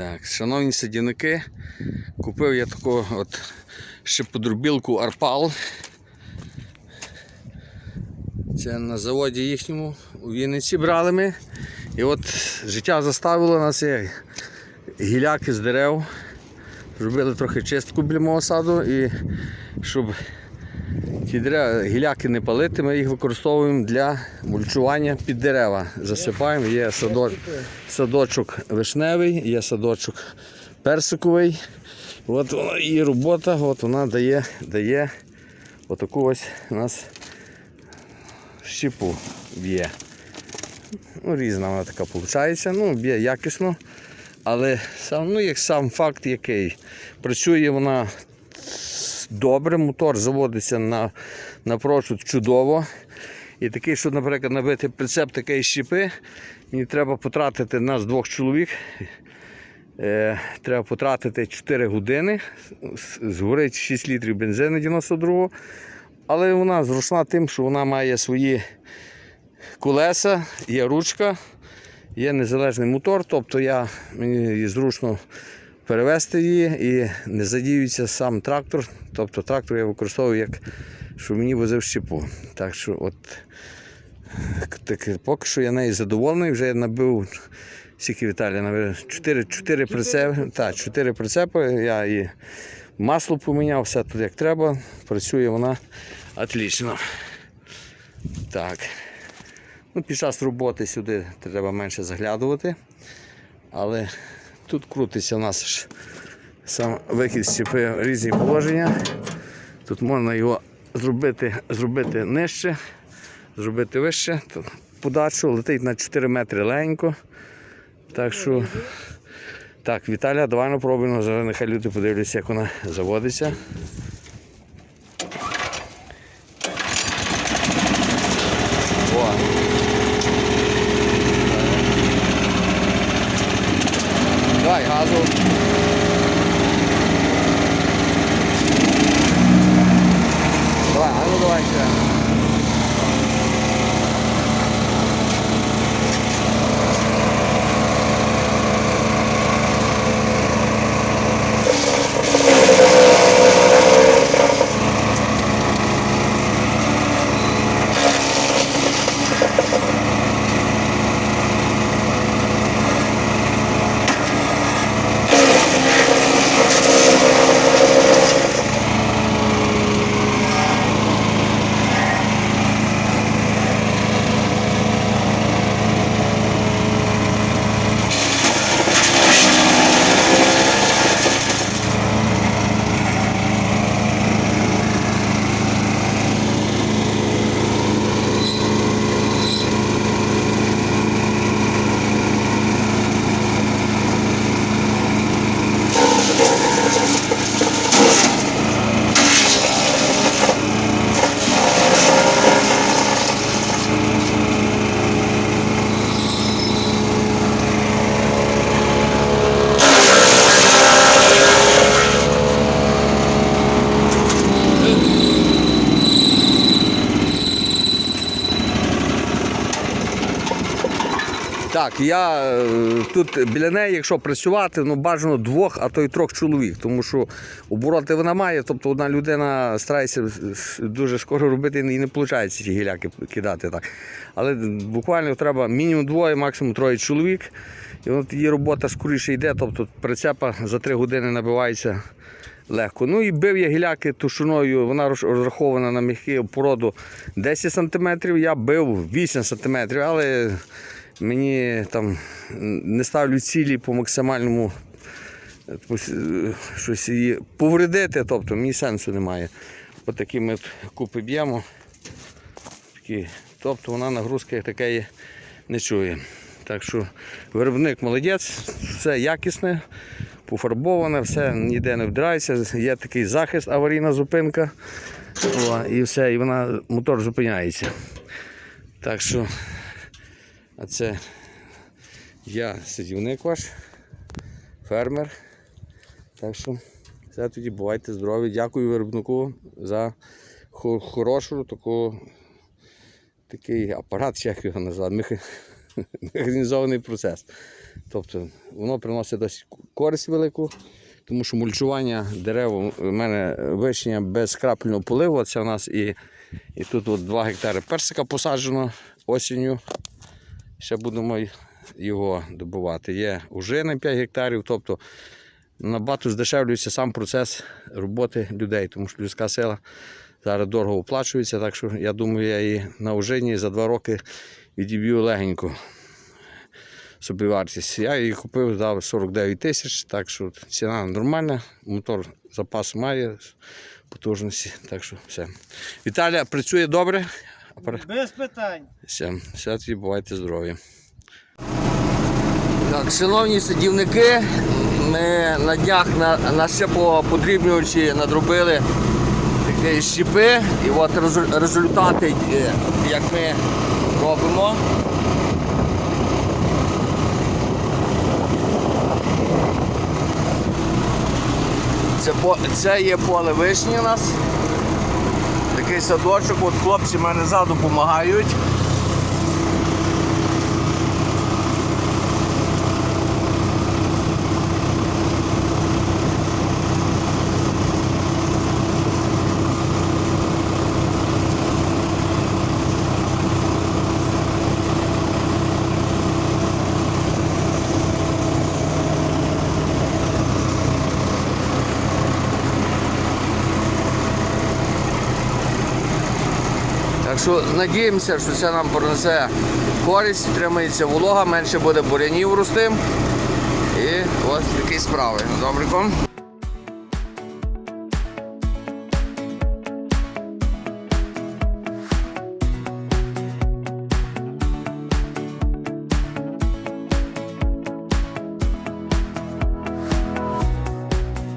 Так, шановні садівники, купив я таку от шиподробілку Арпал. Це на заводі їхньому у Вінниці брали ми. І от життя заставило нас як гіляки з дерев. Зробили трохи чистку біля мого саду і щоб ті гіляки не палити, ми їх використовуємо для мульчування під дерева. Засипаємо, є садок, садочок вишневий, є садочок персиковий. От вона її робота, от вона дає, дає отаку ось у нас щепу б'є. Ну, різна вона така виходить. Ну, б'є якісно. Але сам, ну, як сам факт який. Працює вона добре, мотор заводиться на, напрочуд чудово. І такий, що, наприклад, набити прицеп такої щепи, мені треба потратити нас двох чоловік. Е, треба потратити 4 години, згорить 6 літрів бензину 92-го. Але вона зручна тим, що вона має свої колеса, є ручка, є незалежний мотор, тобто я, мені зручно перевезти її і не задіюється сам трактор. Тобто трактор я використовую як щоб мені возив щепу. Так що от так, поки що я нею задоволений, вже я набив скільки Віталій набив 4, 4 прицепи. Так, 4 прицепи. Я і масло поміняв, все тут як треба. Працює вона отлично. Так. Ну, під час роботи сюди треба менше заглядувати. Але тут крутиться у нас ж сам вихід з різні положення. Тут можна його зробити, зробити нижче, зробити вище. Тут подачу летить на 4 метри легенько. Так що. Так, Віталя, давай ми. Зараз нехай люди подивляться, як вона заводиться. О. Давай, газу. Давай, а ну давай ще. Я е, тут біля неї, якщо працювати, ну бажано двох, а то й трьох чоловік, тому що обороти вона має, тобто одна людина старається дуже скоро робити і не виходить ці гіляки кидати так. Але буквально треба мінімум двоє, максимум троє чоловік. І от її робота скоріше йде, тобто прицепа за три години набивається легко. Ну і бив я гіляки тушиною, вона розрахована на м'яку породу 10 см, я бив 8 см, але мені там не ставлю цілі по максимальному щось її повредити, тобто мені сенсу немає. От такі ми купи б'ємо. Тобто вона нагрузки такої не чує. Так що виробник молодець, все якісне, пофарбоване, все ніде не вдирається. Є такий захист, аварійна зупинка. О, і все, і вона мотор зупиняється. Так що, а це я садівник ваш, фермер. Так що, все тоді бувайте здорові. Дякую виробнику за хорошу таку, такий апарат, як його назвати, механізований процес. Тобто воно приносить досить користь велику, тому що мульчування дерев у мене вишня без крапельного поливу. Це у нас і, і тут от 2 гектари персика посаджено осінню. Ще будемо його добувати. Є ужини 5 гектарів, тобто набагато здешевлюється сам процес роботи людей, тому що людська сила зараз дорого оплачується. Так що я думаю, я її на ужині за два роки відіб'ю легенько собівартість. Я її купив, дав 49 тисяч, так що ціна нормальна, мотор запас має потужності. Так що все. Віталія працює добре. Без питань. все, все тоді бувайте здорові. Так, шановні садівники, ми на днях на, на щепоподрібнювачі надробили такі щіпи. І от результати, е, як ми робимо. Це, по- це є поле вишні у нас. Такий садочок, от хлопці мене ззаду допомагають. Що надіємося, що це нам принесе користь, тримається волога, менше буде бурянів рости. І ось такі справи. Добриком.